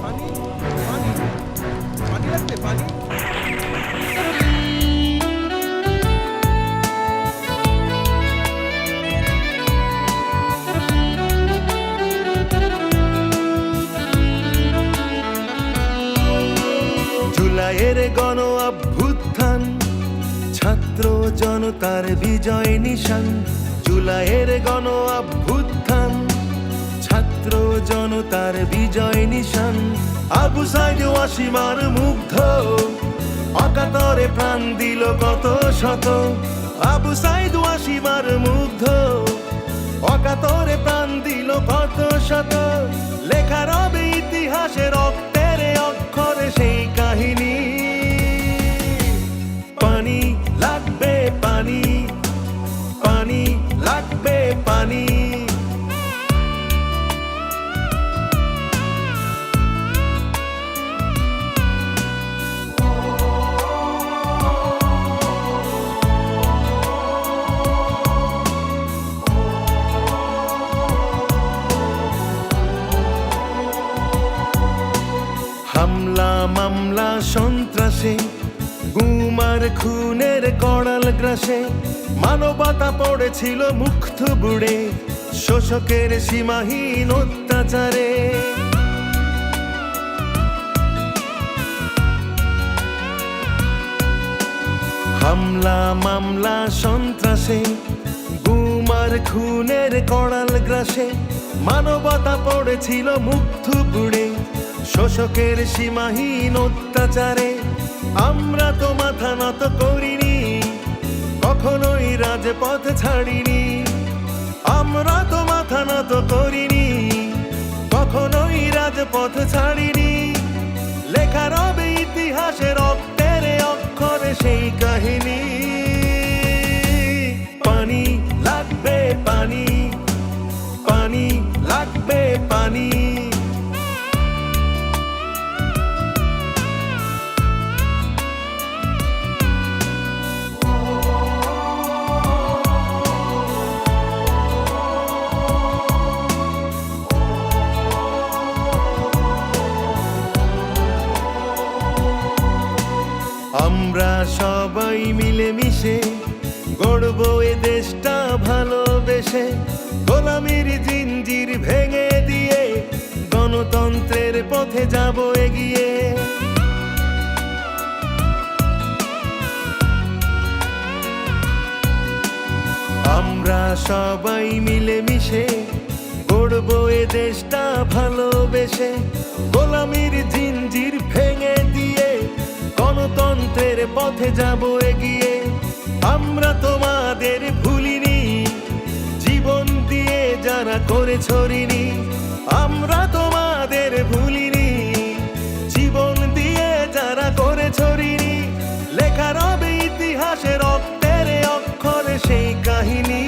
পানি পানি পানি লাগবে পানি জুলাইয়ের গণ অভ্যুত্থান, ছাত্র জনতার বিজয় নিশান। জুলাইয়ের গণ অভ্যুত্থান ছাত্র জনতার বিজয় নিশান। আবু সাইদ ওয়াসিমার মুগ্ধ। অকাতরে প্রাণ দিল কত শত। আবু সাইদ ওয়াসিমার মুগ্ধ। অকাতরে প্রাণ দিল কত শত। লেখার রবে ইতিহাসে রক্তের অক্ষরে সেই হামলা, মামলা, সন্ত্রাসে, গুমার খুনের কড়াল গ্রাসে, মানবতা পড়েছিল মুক্ত বুড়ে, শোষকের সীমাহীন অত্যাচারে। হামলা, মামলা, সন্ত্রাসে, গুমার খুনের কড়াল গ্রাসে, মানবতা পড়েছিল মুগ্ধ বুড়ে শোষকের সীমাহীন অত্যাচারে আমরা তো মাথা নত করিনি, কখনোই রাজপথ ছাড়িনি। আমরা তো মাথা নত করিনি, কখনোই রাজপথ ছাড়িনি। আমরা সবাই মিলেমিশে গড়ব এ দেশটা ভালোবেসে। গোলামির জিঞ্জির ভেঙে দিয়ে গণতন্ত্রের পথে যাব এগিয়ে। আমরা সবাই মিলেমিশে গড়ব এ দেশটা ভালোবেসে। গোলামির জিঞ্জির গণতন্ত্রের পথে যাব এগিয়ে। আমরা তোমাদের ভুলিনি, জীবন দিয়ে যারা করে ছড়িনি। আমরা তোমাদের ভুলিনি, জীবন দিয়ে যারা করে ছড়িনি। লেখা রবে ইতিহাসে রক্তের অক্ষরে সেই কাহিনী।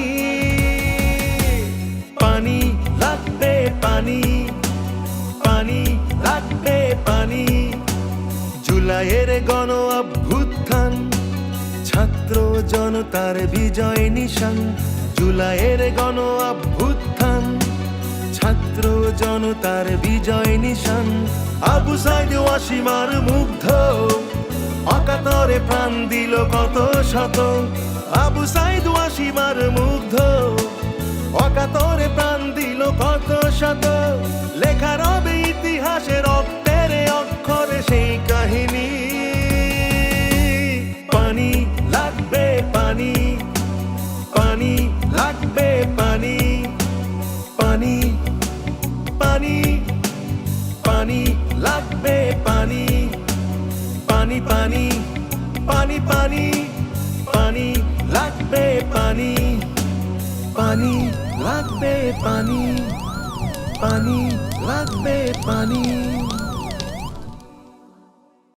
পানি লাগবে পানি। জুলাইয়ের গণ অভ্যুত্থান। ছাত্র জনতার বিজয় নিশান। জুলাইয়ের গণ অভ্যুত্থান। ছাত্র জনতার বিজয় নিশান। আবু সাইদ ওয়াসিমার মুগ্ধ। অকাতরে প্রাণ দিল কত শত। আবু সাইদ ওয়াসিমার মুগ্ধ। অকাতরে প্রাণ দিল কত শত। লেখা লাগবে পানি পানি পানি পানি লাগবে পানি পানি পানি পানি পানি পানি লাগবে পানি পানি লাগবে পানি পানি লাগবে পানি।